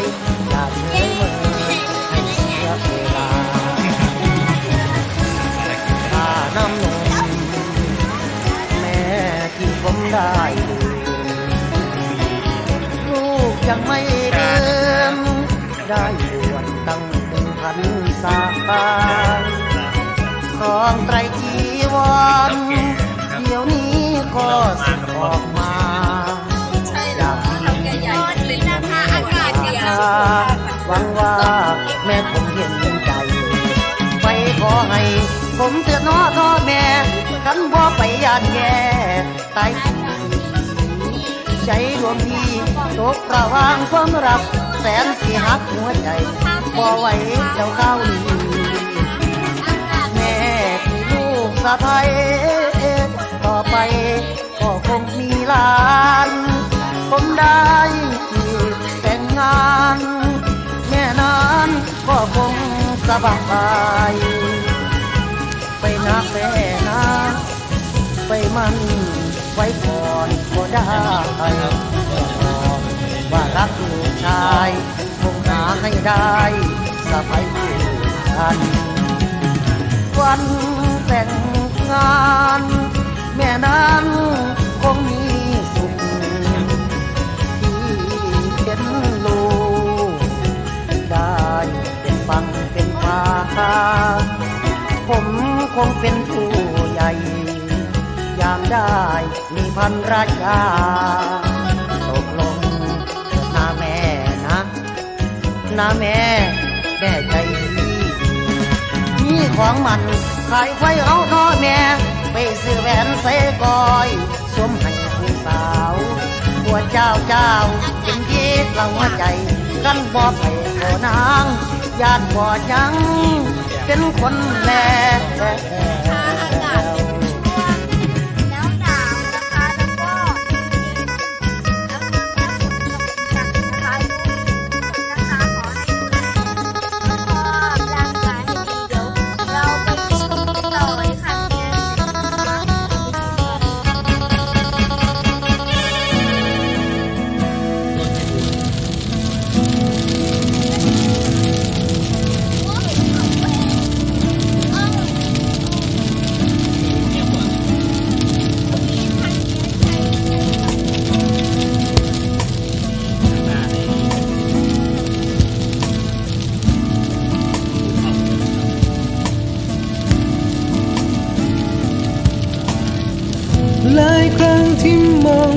ยอยากเคยมือให้เสียเวลาถ้าน้ำนมแม่ที่ผมได้ลูกยังไม่เดิมได้บวชตั้งเป็นพันสาขาครองไตรจีวรเดี๋ยวนี้ก็สึกออก หวังว่าแม่ผมเห็นใจ ไปขอให้ ผมเตือนน้อท้อแม่กันบ่ไปยานแย่ตายใจดวงพี่ตกระวางความรัก แสนสีหักหัวใจบ่ไหวเจ้าเข้านี้แม่ที่ลูกสะใภ้ต่อไปก็คงมีลาน ผมได้ งาน แม่นั้นก็คงสบายไปนักแม่นะไปมันไว้ก่อนก็ได้ว่ารักลูกชายคงหาให้ได้สบายกันวันแต่งงาน คงเป็นผู้ใหญ่ ยากได้มีพันรยาตกลงนาแม่นะนาแม่แม่ใจดีมีของมันขายไฟเอาน้อแม่ ไปซื้อแหวนใส่กอยสวมให้ผู้สาวหัวเจ้าเจ้าเป็นยีดเราหัวใจ กันบ่ไปขอนางญาติบ่ยัง เป็นคนแล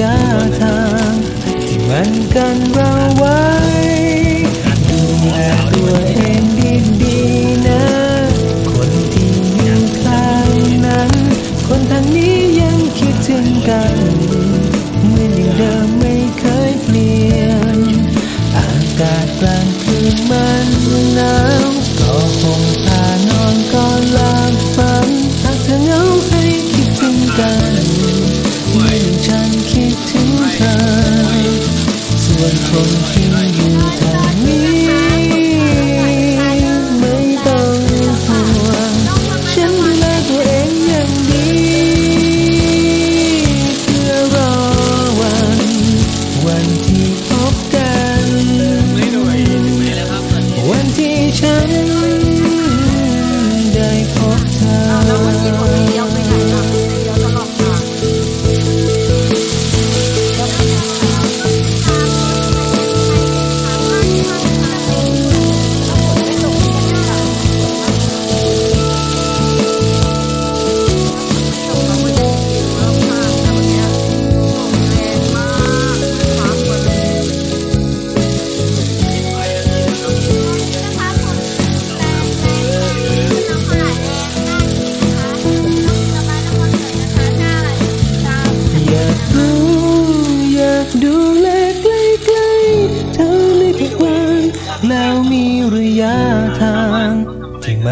ยะทางที่มันกันเราไว้ดูแลตัวเองดีๆนะ คนที่อยู่ทางนั้น คนทางนี้ยังคิดถึงกัน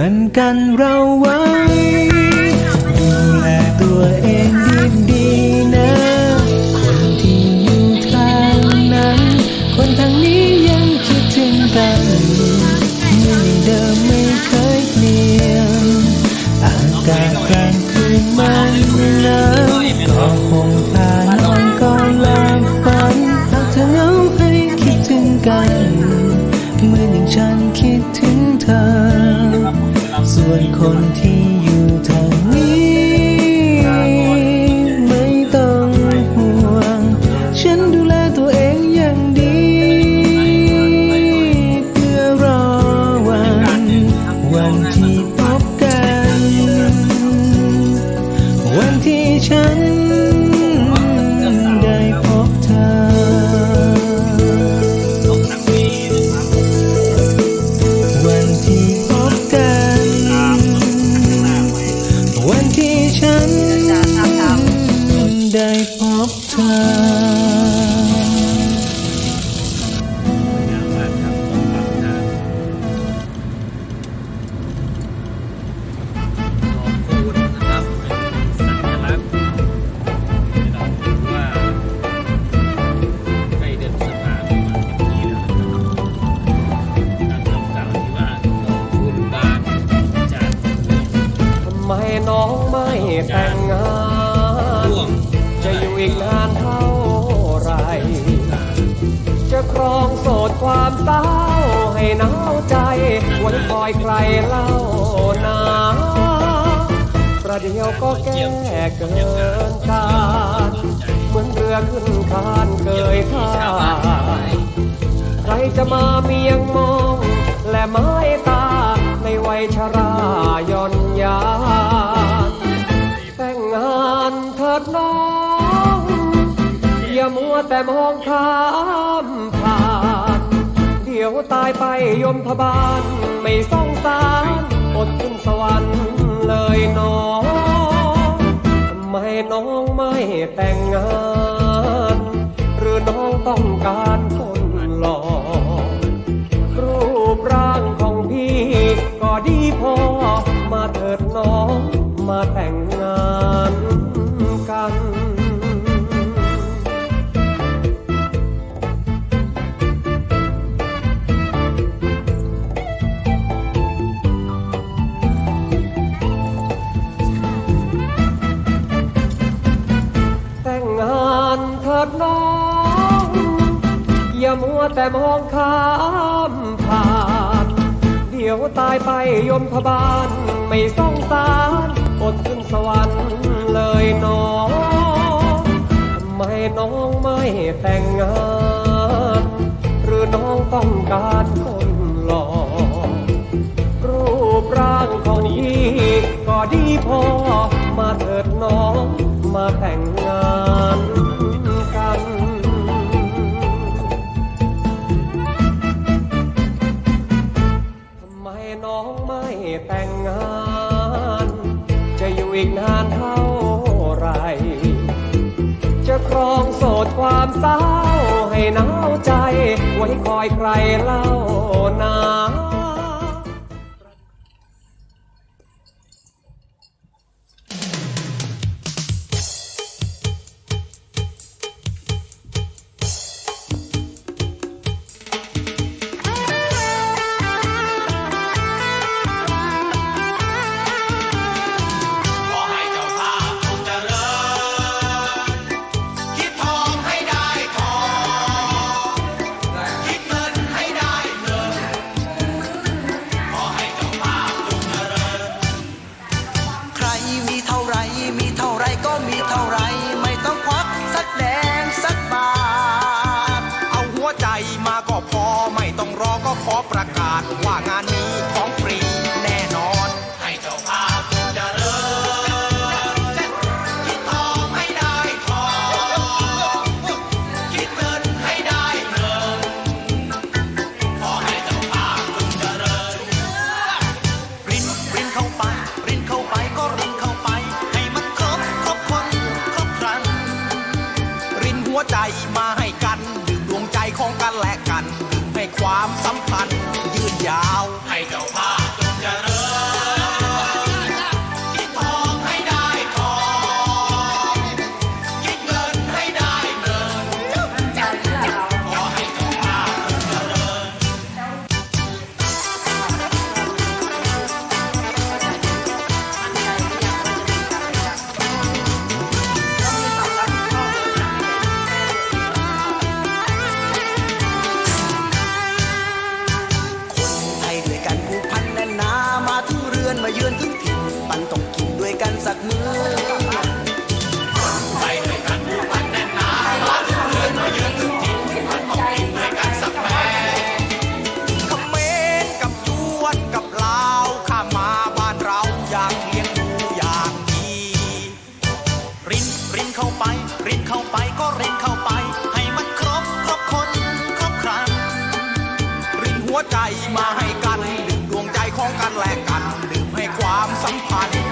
ือนกันเราไว้ นคนที่ เล่านาประเดี๋ยวก็แก่เกินกาเหมือนเรือขึ้นคานเกยท้าใครจะมาเมียงมอง และไม้ตาในวัยชราย่อนยาแต่งงานเถิดน้อง อย่ามัวแต่มองข้ามผ่าน เดี๋ยวตายไปยมพบาลไม่ส่องารอดขึ้นสวรรค์เลยน้องทำไมน้องไม่แต่งงาน หรือน้องต้องการคนหล่อรูปร่างของพี่ก็ดีพอมาเถิดน้องมาแต่งายไปยมพบาลไม่สงสารอดขึ้นสวรรค์เลยน้องไม่น้องไม่แต่งงาน หรือน้องต้องการคนหลอ่อรูปร่างเท่านี้ก็ดีพอ เศร้าให้หนาวใจ ไว้คอยใครเล่านา ค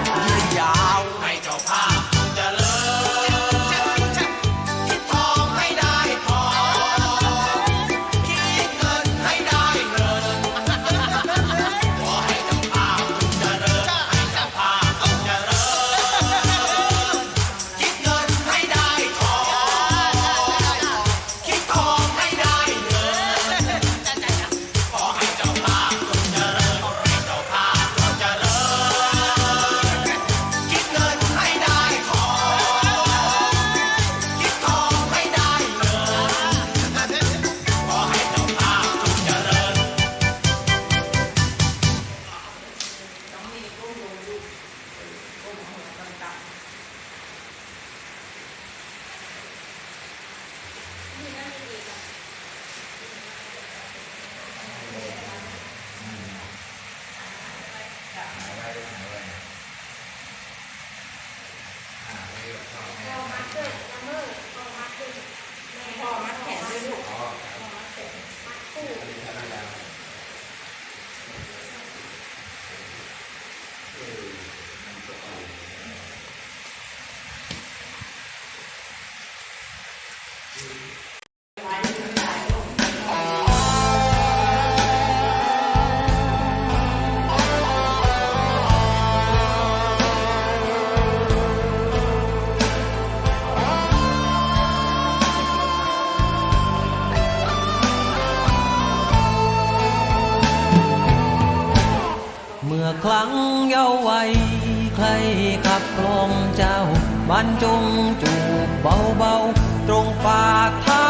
บรรจงจูบเบาๆ ตรงปากเท้า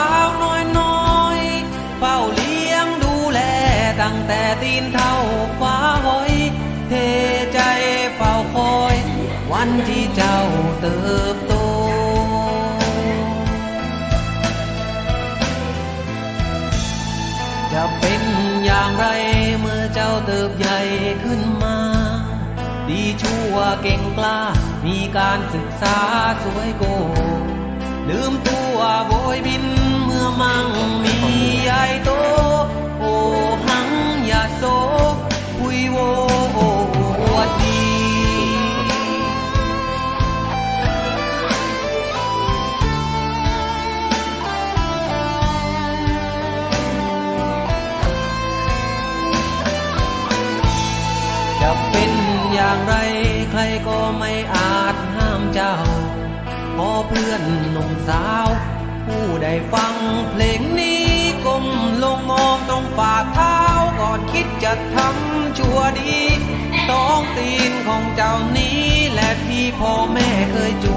น้อยๆ เฝ้าเลี้ยงดูแลตั้งแต่ตีนเท่าฟ้าหอย เทใจเฝ้าคอย วันที่เจ้าเติบโตจะเป็นอย่างไรเมื่อเจ้าเติบใหญ่ขึ้นมา ดีชั่วเก่งกล้า มีการศึกษาสวยโก ลืมตัวโบยบินเมื่อมั่งมีใหญ่โต โอหังอย่าโศกคุยโว เจ้า พอเพื่อนหนุ่มสาว ผู้ได้ฟังเพลงนี้ก้มลงมองตรงฝ่าเท้าก่อนคิดจะทำชั่วดีต้องตีนของเจ้านี้และที่พ่อแม่เคยจู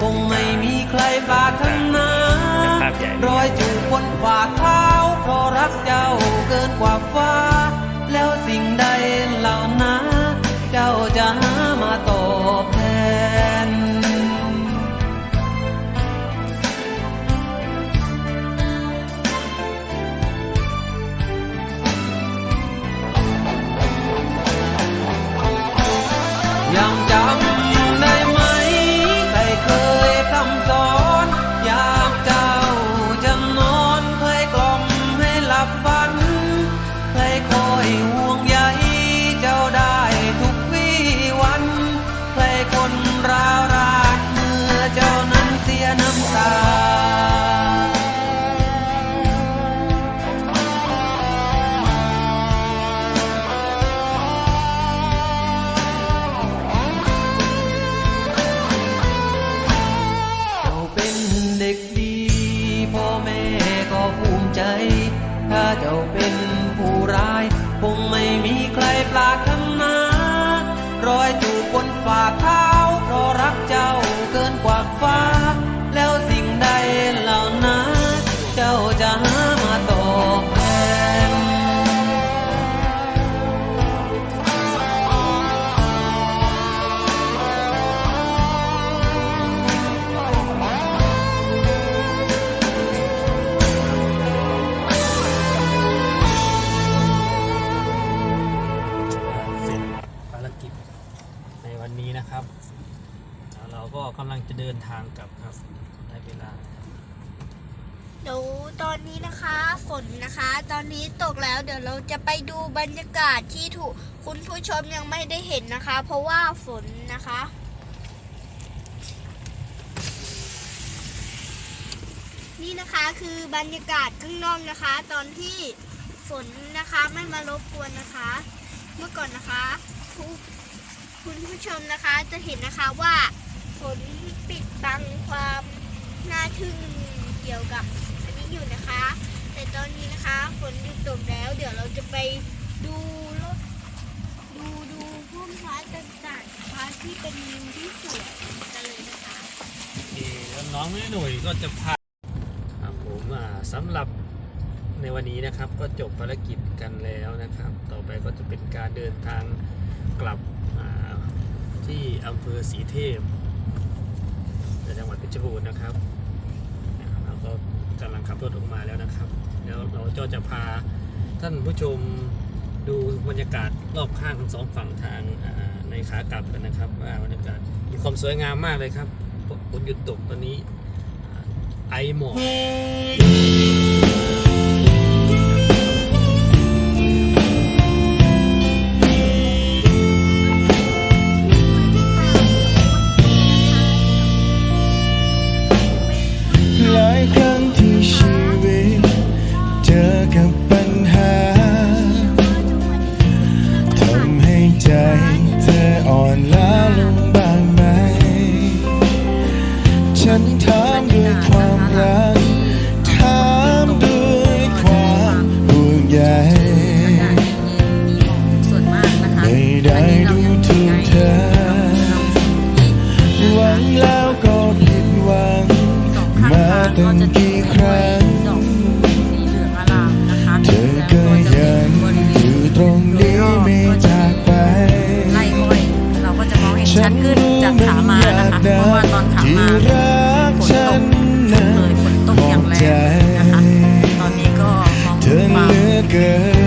คงไม่มีใครปรารถนาภาพใหญ่รอยจูบบนฝ่าเท้าเพราะรักเจ้าเกินกว่า อนนี้ตกแล้วเดี๋ยวเราจะไปดูบรรยากาศที่ถูกคุณผู้ชมยังไม่ได้เห็นนะคะ เพราะว่าฝนนะคะ นี่นะคะคือบรรยากาศข้างนอกนะคะ ตอนที่ฝนนะคะไม่มารบกวนนะคะ เมื่อก่อนนะคะคุณผู้ชมนะคะจะเห็นนะคะว่าฝนปิดบังความน่าทึ่งเกี่ยวกับอันนี้อยู่นะคะ แต่ตอนนี้นะคะฝนหยุดตกแล้ว เดี๋ยวเราจะไปดูรถดูดูพุ่มไม้ต่างๆนะคะที่เป็นวิวที่สวยกันเลยนะคะแล้วน้องไม่หน่ยก็จะพาครับผมอ่าสำหรับในวันนี้นะครับก็จบภารกิจกันแล้วนะครับ ต่อไปก็จะเป็นการเดินทางกลับอ่าที่อำเภอศรีเทพในจังหวัดเพชรบูรณ์นะครับเราก็กำลังขับรถออกมาแล้วนะครับ แล้วเราก็จะพาท่านผู้ชมดูบรรยากาศรอบข้างทั้งสองฝั่งทางในขากลับกันนะครับว่าบรรยากาศมีความสวยงามมากเลยครับฝนหยุดตกตอนนี้ไอหมอก ชัดขึ้นจากขามานะคะ เพราะว่าตอนขามาฝนตกเลยฝนตกอย่างแรงนะคะ ตอนนี้ก็มองฟ้า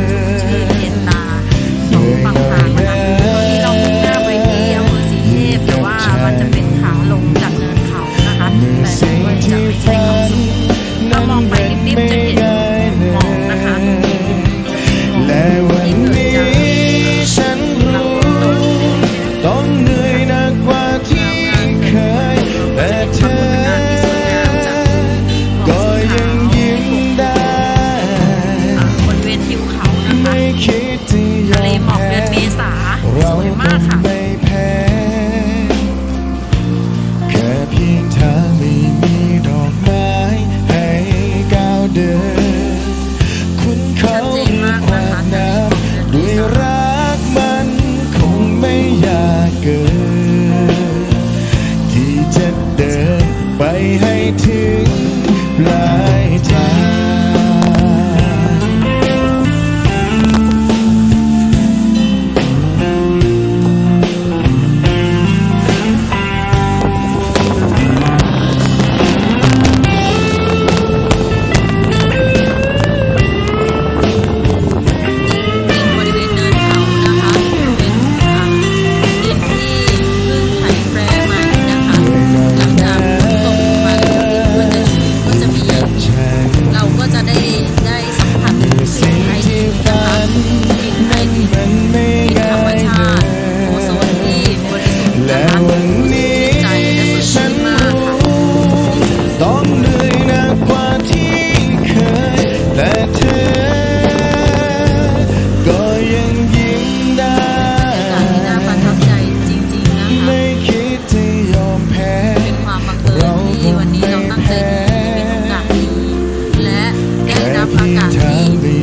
啊